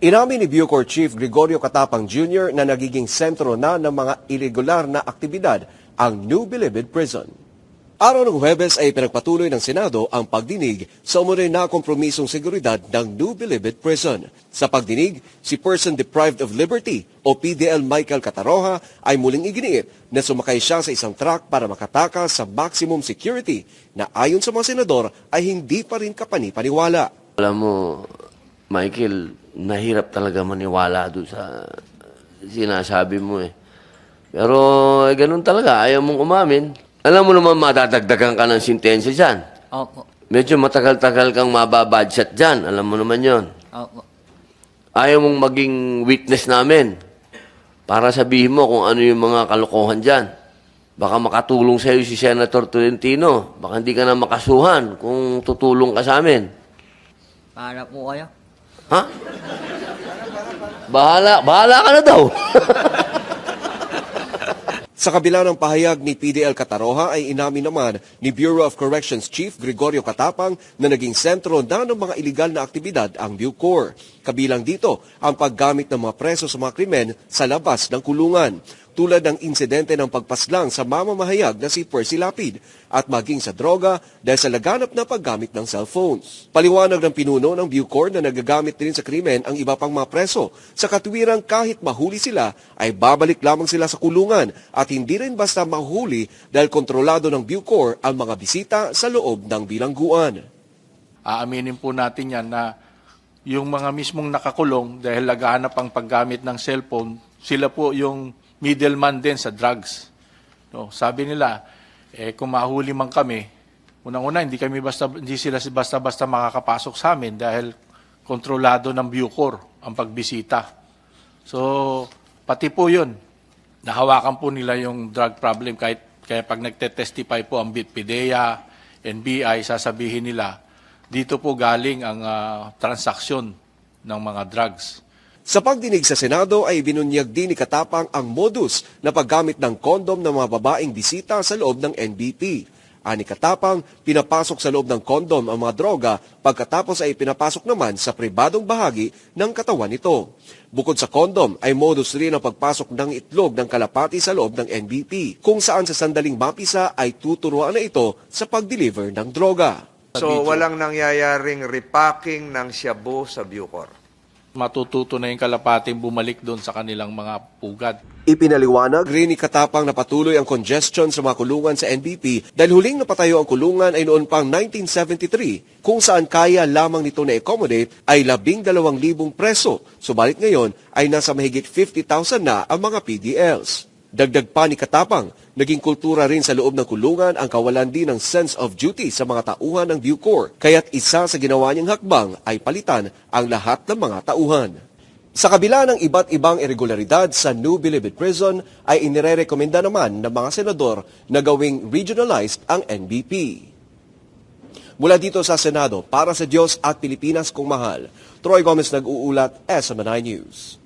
Inamin ni Bucor Chief Gregorio Katapang Jr. na nagiging sentro na ng mga irregular na aktibidad ang New Bilibid Prison. Araw ng Huwebes ay pinagpatuloy ng Senado ang pagdinig sa umunoy na kompromisong seguridad ng New Bilibid Prison. Sa pagdinig, si Person Deprived of Liberty o PDL Michael Cataroha ay muling iginiit na sumakay siya sa isang truck para makatakas sa maximum security na ayon sa mga senador ay hindi pa rin kapani-paniwala. Alam mo, Michael, nahirap talaga maniwala doon sa sinasabi mo eh. Pero eh, ganun talaga, ayaw mong umamin. Alam mo naman madadagdagan ka ng sintensya dyan. Opo. Medyo matagal-tagal kang mababadshot dyan. Alam mo naman yon. Opo. Ayaw mong maging witness namin para sabihin mo kung ano yung mga kalokohan dyan. Baka makatulong sa'yo si Senator Tolentino. Baka hindi ka na makasuhan kung tutulong ka sa amin. Para po kayo. Ha? Bahala, bahala ka na daw. Sa kabila ng pahayag ni PDL Cataroha ay inamin naman ni Bureau of Corrections Chief Gregorio Katapang na naging sentro na ng mga iligal na aktibidad ang Bucor. Kabilang dito ang paggamit ng mga preso sa mga krimen sa labas ng kulungan tulad ng insidente ng pagpaslang sa mamamahayag na si Percy Lapid at maging sa droga dahil sa laganap na paggamit ng cellphones. Paliwanag ng pinuno ng Bucor na nagagamit din sa krimen ang iba pang mga preso sa katuwirang kahit mahuli sila ay babalik lamang sila sa kulungan at hindi rin basta mahuli dahil kontrolado ng Bucor ang mga bisita sa loob ng bilangguan. Aaminin po natin yan na yung mga mismong nakakulong dahil lagahanap ang paggamit ng cellphone, sila po yung middleman din sa drugs. No, sabi nila, eh, kung mahuli man kami, unang-una, hindi, kami basta, hindi sila basta-basta makakapasok sa amin dahil kontrolado ng Bucor ang pagbisita. So, pati po yun, nahawakan po nila yung drug problem kahit kaya pag nagte-testify po ang BITPIDEA, NBI, sasabihin nila, dito po galing ang ah, transaksyon ng mga drugs. Sa pagdinig sa Senado ay binunyag din ni Katapang ang modus na paggamit ng kondom ng mga babaeng bisita sa loob ng NBP. Ani Katapang, pinapasok sa loob ng kondom ang mga droga pagkatapos ay pinapasok naman sa pribadong bahagi ng katawan nito. Bukod sa kondom ay modus rin ang pagpasok ng itlog ng kalapati sa loob ng NBP kung saan sa sandaling mapisa ay tuturuan na ito sa pag-deliver ng droga. So walang nangyayaring repacking ng shabu sa Bucor. Matututo na yung kalapating bumalik doon sa kanilang mga pugad. Ipinaliwanag rin Katapang na patuloy ang congestion sa mga kulungan sa NBP dahil huling napatayo ang kulungan ay noon pang 1973 kung saan kaya lamang nito na accommodate ay labing dalawang libong preso. Subalit ngayon ay nasa mahigit 50,000 na ang mga PDLs. Dagdag pa ni Katapang, naging kultura rin sa loob ng kulungan ang kawalan din ng sense of duty sa mga tauhan ng Bucor, kaya't isa sa ginawa niyang hakbang ay palitan ang lahat ng mga tauhan. Sa kabila ng iba't ibang irregularidad sa New Bilibid Prison ay inirerekomenda naman ng mga senador na gawing regionalized ang NBP. Mula dito sa Senado, para sa Diyos at Pilipinas kung mahal, Troy Gomez nag-uulat, SMNI News.